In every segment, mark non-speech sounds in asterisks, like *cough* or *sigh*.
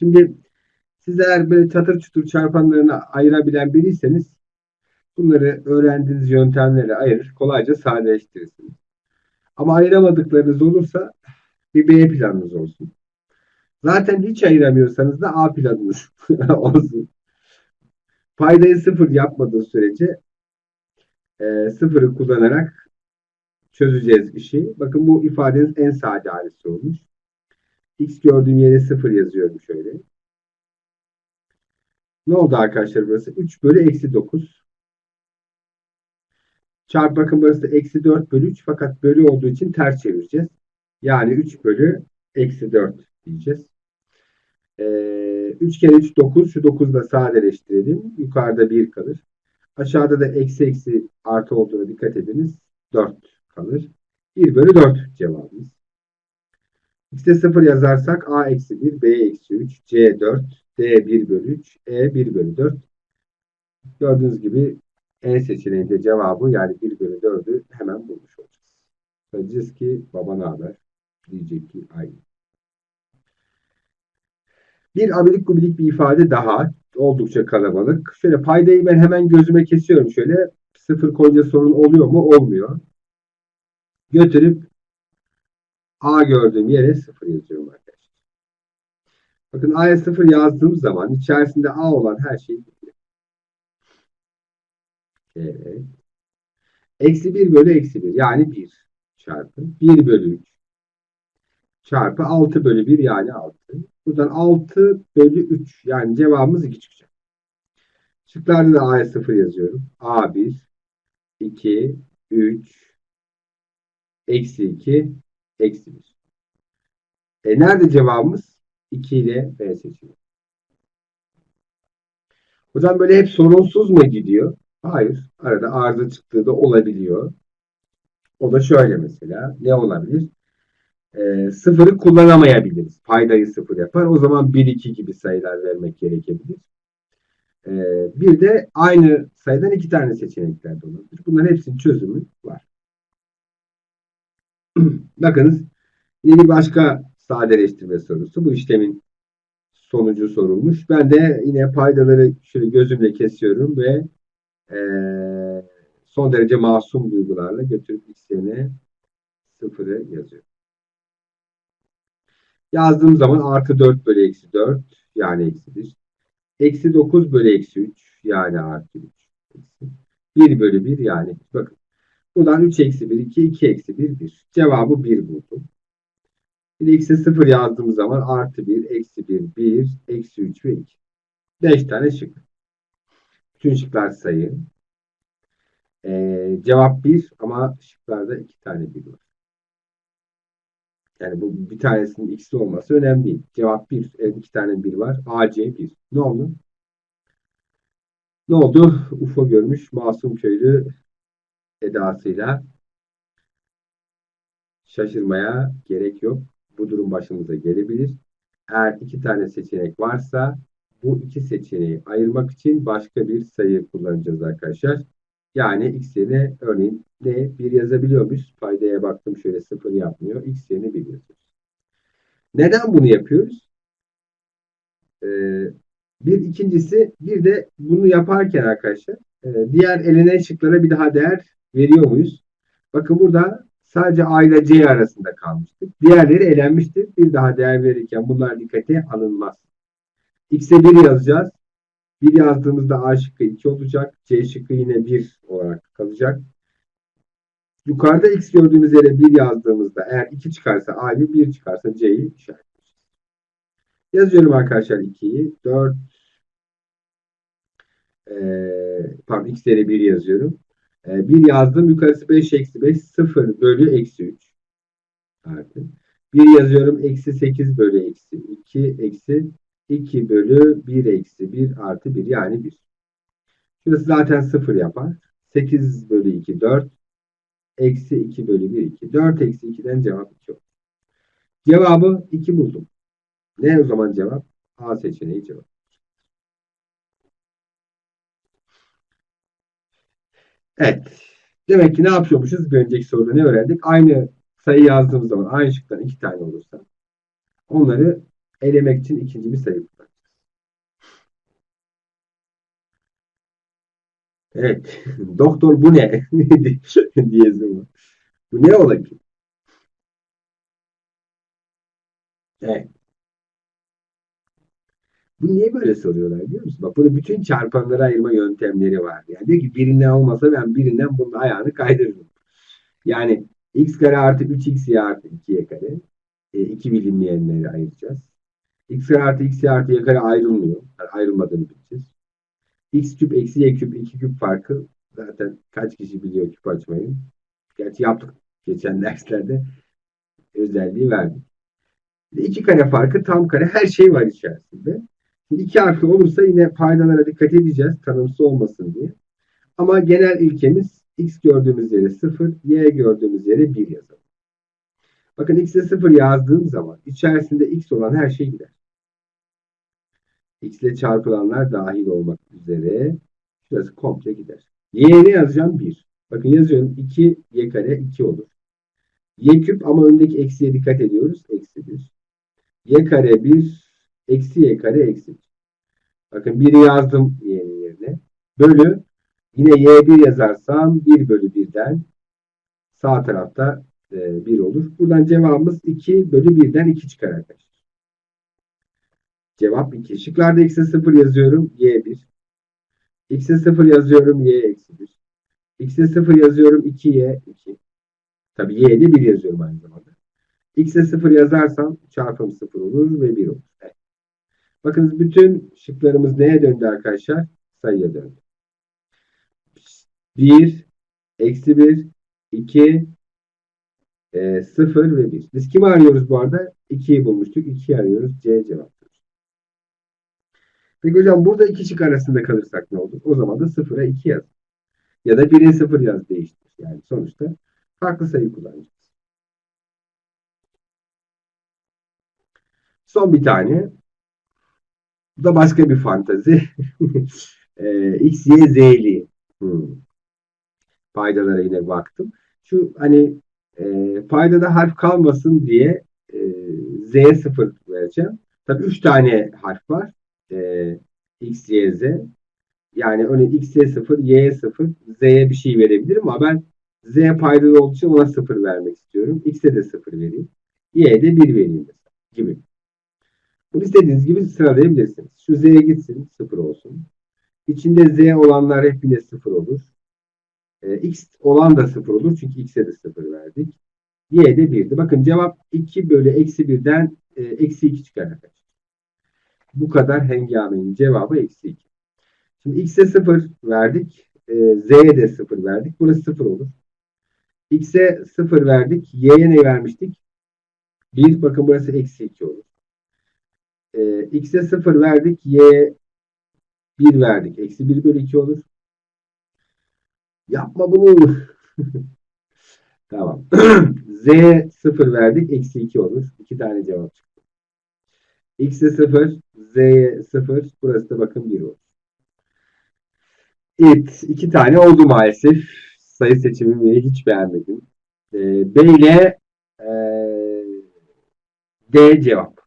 Şimdi siz eğer böyle çatır çutur çarpanlarını ayırabilen biriyseniz bunları öğrendiğiniz yöntemlerle ayırır, kolayca sadeleştirirsiniz. Ama ayıramadıklarınız olursa bir B planınız olsun. Zaten hiç ayıramıyorsanız da A planınız *laughs* olsun. Paydayı sıfır yapmadığı sürece e, sıfırı kullanarak çözeceğiz işi. Bakın bu ifadenin en sade halisi olmuş. X gördüğüm yere sıfır yazıyorum şöyle. Ne oldu arkadaşlar burası? 3 bölü eksi 9. Çarp bakın burası eksi 4 bölü 3 fakat bölü olduğu için ters çevireceğiz. Yani 3 bölü eksi 4 diyeceğiz. Ee, 3 kere 3 9. Şu 9'u da sadeleştirelim. Yukarıda 1 kalır. Aşağıda da eksi eksi artı olduğuna dikkat ediniz. 4 kalır. 1 bölü 4 cevabımız. X'te 0 yazarsak A eksi 1, B eksi 3, C 4, D 1 bölü 3, E 1 bölü 4. Gördüğünüz gibi E seçeneğinde cevabı yani 1 bölü 4'ü hemen bulmuş olacağız. Diyeceğiz ki baba ne haber? Diyecek ki aynı. Bir abilik gubilik bir ifade daha. Oldukça kalabalık. Şöyle paydayı ben hemen gözüme kesiyorum şöyle. Sıfır koyunca sorun oluyor mu? Olmuyor. Götürüp A gördüğüm yere sıfır yazıyorum arkadaşlar. Bakın A'ya sıfır yazdığım zaman içerisinde A olan her şey gidiyor. Evet. Eksi 1 bölü eksi 1 yani 1 çarpı 1 bölü 3 çarpı 6 bölü 1 yani 6. Buradan 6 bölü 3 yani cevabımız 2 çıkacak. Şıklarda da A'ya 0 yazıyorum. A1 2 3 eksi 2 eksi 1. E nerede cevabımız? 2 ile B seçeneği. Hocam böyle hep sorunsuz mu gidiyor? Hayır. Arada arıza çıktığı da olabiliyor. O da şöyle mesela. Ne olabilir? E, sıfırı kullanamayabiliriz. Paydayı sıfır yapar. O zaman 1, 2 gibi sayılar vermek gerekebilir. E, bir de aynı sayıdan iki tane seçenekler de olabilir. Bunların hepsinin çözümü var. *clears throat* Bakınız bir başka sadeleştirme sorusu. Bu işlemin sonucu sorulmuş. Ben de yine paydaları şöyle gözümle kesiyorum ve e, son derece masum duygularla götürüp x sıfırı yazıyorum. Yazdığım zaman artı 4 bölü eksi 4 yani eksi 1. Eksi 9 bölü eksi 3 yani artı 3. 1 bölü 1 yani bakın. Buradan 3 eksi 1 2 2 eksi 1 1. Cevabı 1 buldum. Bir x'e 0 yazdığım zaman artı 1 eksi 1 1 eksi 3 ve 2. 5 tane şık. Bütün şıklar sayı. Ee, cevap 1 ama şıklarda 2 tane 1 var. Yani bu bir tanesinin x'li olması önemli değil. Cevap 1. Evet, iki tane 1 var. AC 1. Ne oldu? Ne oldu? UFO görmüş masum köylü edasıyla şaşırmaya gerek yok. Bu durum başımıza gelebilir. Eğer iki tane seçenek varsa bu iki seçeneği ayırmak için başka bir sayı kullanacağız arkadaşlar. Yani x yerine örneğin ne? 1 yazabiliyor muyuz? Paydaya baktım şöyle 0 yapmıyor. x yerine 1 yazıyoruz. Neden bunu yapıyoruz? Ee, bir ikincisi bir de bunu yaparken arkadaşlar e, diğer elenen şıklara bir daha değer veriyor muyuz? Bakın burada sadece A ile C arasında kalmıştık. Diğerleri elenmiştir. Bir daha değer verirken bunlar dikkate alınmaz. X'e 1 yazacağız. 1 yazdığımızda A şıkkı 2 olacak. C şıkkı yine 1 olarak kalacak. Yukarıda X gördüğümüz yere 1 yazdığımızda eğer 2 çıkarsa A'yı 1 çıkarsa C'yi işaretleyeceğiz. Yazıyorum arkadaşlar 2'yi. 4 ee, pardon X yerine 1 yazıyorum. Ee, 1 yazdım. Yukarısı 5 eksi 5 0 bölü eksi 3 artı. 1 yazıyorum. Eksi 8 bölü eksi 2 eksi 2 bölü 1 eksi 1 artı 1 yani 1. Şurası zaten 0 yapar. 8 bölü 2 4. Eksi 2 bölü 1 2. 4 eksi 2'den cevap 2 olur. Cevabı 2 buldum. Ne o zaman cevap? A seçeneği cevap. Evet. Demek ki ne yapıyormuşuz? Bir önceki soruda ne öğrendik? Aynı sayı yazdığımız zaman aynı şıktan iki tane olursa onları elemek için ikinci bir sayı kullanacağız. Evet. *laughs* Doktor bu ne? *laughs* diyezim var. Bu ne olabilir? Evet. Bu niye böyle soruyorlar biliyor musun? Bak burada bütün çarpanları ayırma yöntemleri var. Yani diyor ki birinden olmasa ben birinden bunun ayağını kaydırırım. Yani x kare artı 3xy artı 2y kare. E, iki bilinmeyenleri ayıracağız. x kare artı xy artı y kare ayrılmıyor. Yani ayrılmadığını bileceğiz. x küp eksi y küp 2 küp farkı zaten kaç kişi biliyor küp açmayı. Gerçi yaptık geçen derslerde özelliği verdik. 2 kare farkı tam kare her şey var içerisinde. İki harfli olursa yine paydalara dikkat edeceğiz tanımsız olmasın diye. Ama genel ilkemiz x gördüğümüz yere 0, y gördüğümüz yere 1 yazalım. Bakın x'e 0 yazdığım zaman içerisinde x olan her şey gider. x ile çarpılanlar dahil olmak üzere şurası komple gider. y'ye yazacağım? 1. Bakın yazıyorum 2 y kare 2 olur. y küp ama öndeki eksiye dikkat ediyoruz. Eksi 1. y kare 1 eksi y kare eksi 1. Bakın 1'i yazdım y'nin yerine. Bölü yine y1 yazarsam 1 bölü 1'den sağ tarafta e, 1 olur. Buradan cevabımız 2 bölü 1'den 2 çıkar arkadaşlar. Cevap 2. Şıklarda x'e 0 yazıyorum. Y1. X'e 0 yazıyorum. Y eksi 1. X'e 0 yazıyorum. 2Y 2. Tabi Y'de 1 yazıyorum aynı zamanda. X'e 0 yazarsam çarpım 0 olur ve 1 olur. Evet. Bakınız bütün şıklarımız neye döndü arkadaşlar? Sayıya döndü. 1, eksi 1, 2, e, 0 ve 1. Biz kimi arıyoruz bu arada? 2'yi bulmuştuk. 2'yi arıyoruz. C cevaptır. Peki hocam burada iki şık arasında kalırsak ne olur? O zaman da 0'a 2 yaz. Ya da 1'e 0 yaz değiştir. Yani sonuçta farklı sayı kullanacağız. Son bir tane. Bu da başka bir fantazi. *laughs* e, X, Y, Z'li. Hmm. Paydalara yine baktım. Şu hani e, paydada harf kalmasın diye e, Z'ye 0 vereceğim. Tabii 3 tane harf var. E, X, Y, Z. Yani örneğin X'ye 0, Y'ye 0, Z'ye bir şey verebilirim ama ben Z paydalı olduğu için ona 0 vermek istiyorum. X'e de 0 vereyim. Y'ye de 1 vereyim gibi. Bunu istediğiniz gibi sıralayabilirsiniz. Şu Z'ye gitsin 0 olsun. İçinde Z olanlar hep yine 0 olur. E, X olan da 0 olur. Çünkü X'e de 0 verdik. Y de 1'di. Bakın cevap 2 bölü eksi 1'den e, eksi 2 çıkar arkadaşlar. Bu kadar hengamenin cevabı eksi 2. Şimdi X'e 0 verdik. E, Z'ye de 0 verdik. Burası 0 olur. X'e 0 verdik. Y'ye ne vermiştik? 1. Bakın burası eksi 2 olur. E, X'e 0 verdik. Y 1 verdik. Eksi 1 bölü 2 olur. Yapma bunu. *laughs* tamam. *clears throat* Z 0 verdik. Eksi 2 olur. 2 tane cevap çıktı. X'e 0. Z'ye 0. Burası da bakın 1 olur. Evet. 2 tane oldu maalesef. Sayı seçimimi hiç beğenmedim. Ee, B ile e, D cevap.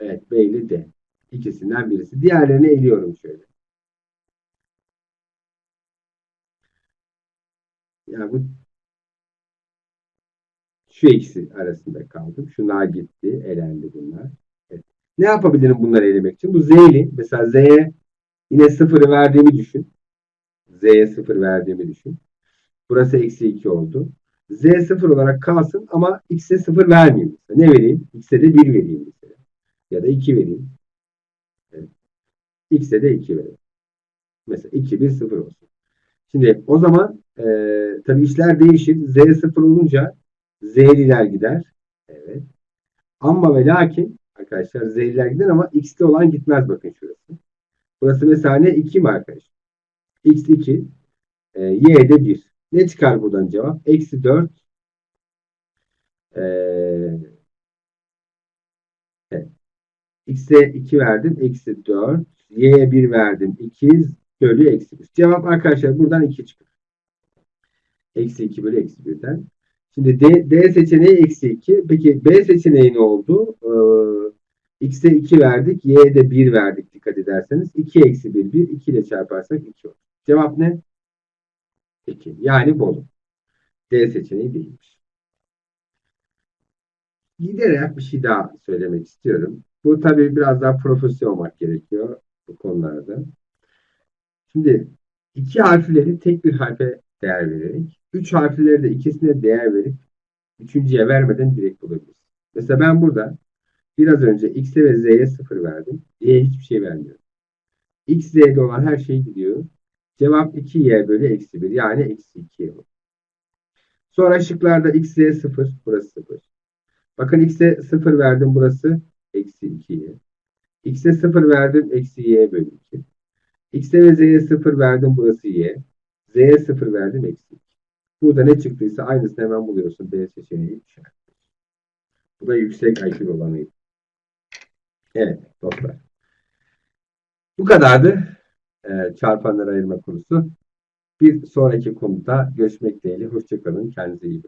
Evet. B ile D. İkisinden birisi. Diğerlerini eliyorum şöyle. Yani bu şu ikisi arasında kaldım. Şunlar gitti. Elendi bunlar. Evet. Ne yapabilirim bunları elemek için? Bu Z'li. Mesela Z'ye yine sıfırı verdiğimi düşün. Z'ye sıfır verdiğimi düşün. Burası eksi 2 oldu. Z sıfır olarak kalsın ama X'e sıfır vermeyeyim. Ne vereyim? X'e de 1 vereyim mesela. Ya da 2 vereyim. Evet. X'e de 2 vereyim. Mesela 2, 1, 0 olsun. Şimdi o zaman e, tabii işler değişir. Z sıfır olunca Z'liler gider. Evet. Ama ve lakin arkadaşlar Z'liler gider ama X'li olan gitmez bakın şurası. Burası mesela ne? 2 mi arkadaşlar? X 2. E, y de 1. Ne çıkar buradan cevap? Eksi 4. E, evet. X'e 2 verdim. Eksi 4. Y'ye 1 verdim. 2 bölü eksi 1. Cevap arkadaşlar buradan 2 çıkar. Eksi 2 bölü eksi 1'den. Şimdi D, D seçeneği eksi 2. Peki B seçeneği ne oldu? Ee, X'e 2 verdik. Y'ye de 1 verdik dikkat ederseniz. 2 eksi 1, 1. 2 ile çarparsak 2 olur. Cevap ne? 2. Yani Bolu. D seçeneği değilmiş. Giderek bir şey daha söylemek istiyorum. Bu tabii biraz daha profesyonel olmak gerekiyor bu konularda. Şimdi iki harfleri tek bir harfe değer vererek, üç harfleri de ikisine değer verip üçüncüye vermeden direkt bulabiliriz. Mesela ben burada biraz önce x'e ve z'ye sıfır verdim. y'ye hiçbir şey vermiyorum. x, z'de olan her şey gidiyor. Cevap 2y bölü eksi 1 yani eksi 2y olur. Sonra şıklarda x, z 0 burası 0. Bakın x'e 0 verdim burası eksi 2y. x'e 0 verdim eksi y bölü 2. X'e ve Z'ye 0 verdim burası Y. Z'ye 0 verdim eksi 2. Burada ne çıktıysa aynısını hemen buluyorsun. D seçeneği işaretliyorsun. Bu da yüksek IQ olanıydı. Evet dostlar. Bu kadardı e, çarpanları ayırma konusu. Bir sonraki konuda görüşmek dileğiyle. Hoşçakalın. Kendinize iyi bakın.